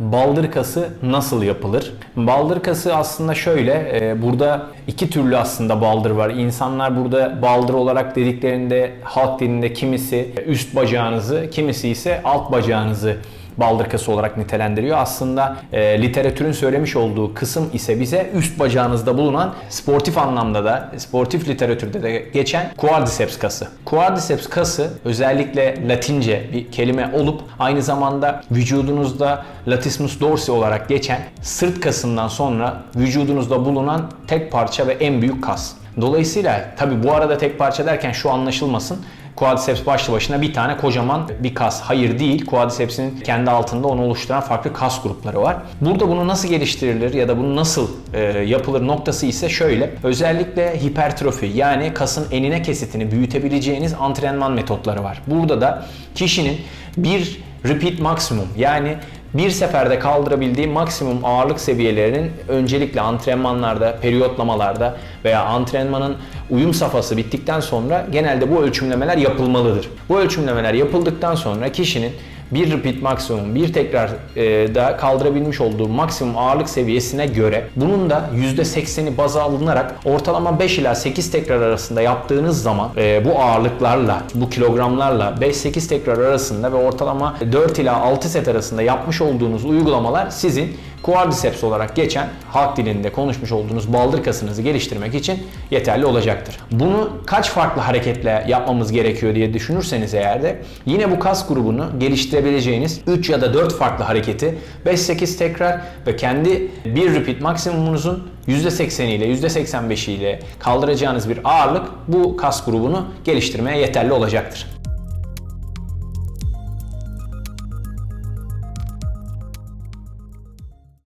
Baldır kası nasıl yapılır? Baldır kası aslında şöyle, e, burada iki türlü aslında baldır var. İnsanlar burada baldır olarak dediklerinde halk dilinde kimisi üst bacağınızı, kimisi ise alt bacağınızı baldır kası olarak nitelendiriyor. Aslında e, literatürün söylemiş olduğu kısım ise bize üst bacağınızda bulunan sportif anlamda da sportif literatürde de geçen quadriceps kası. Quadriceps kası özellikle Latince bir kelime olup aynı zamanda vücudunuzda latissimus dorsi olarak geçen sırt kasından sonra vücudunuzda bulunan tek parça ve en büyük kas. Dolayısıyla tabi bu arada tek parça derken şu anlaşılmasın. Quadriceps başlı başına bir tane kocaman bir kas. Hayır değil. Quadriceps'in kendi altında onu oluşturan farklı kas grupları var. Burada bunu nasıl geliştirilir ya da bunu nasıl e, yapılır noktası ise şöyle. Özellikle hipertrofi yani kasın enine kesitini büyütebileceğiniz antrenman metotları var. Burada da kişinin bir repeat maksimum yani bir seferde kaldırabildiği maksimum ağırlık seviyelerinin öncelikle antrenmanlarda, periyotlamalarda veya antrenmanın uyum safhası bittikten sonra genelde bu ölçümlemeler yapılmalıdır. Bu ölçümlemeler yapıldıktan sonra kişinin bir repeat maksimum, bir tekrar e, da kaldırabilmiş olduğu maksimum ağırlık seviyesine göre bunun da %80'i baza alınarak ortalama 5 ila 8 tekrar arasında yaptığınız zaman e, bu ağırlıklarla, bu kilogramlarla 5-8 tekrar arasında ve ortalama 4 ila 6 set arasında yapmış olduğunuz uygulamalar sizin quadriceps olarak geçen halk dilinde konuşmuş olduğunuz baldır kasınızı geliştirmek için yeterli olacaktır. Bunu kaç farklı hareketle yapmamız gerekiyor diye düşünürseniz eğer de yine bu kas grubunu geliştirebileceğiniz 3 ya da 4 farklı hareketi 5-8 tekrar ve kendi bir repeat maksimumunuzun %80 ile %85 ile kaldıracağınız bir ağırlık bu kas grubunu geliştirmeye yeterli olacaktır.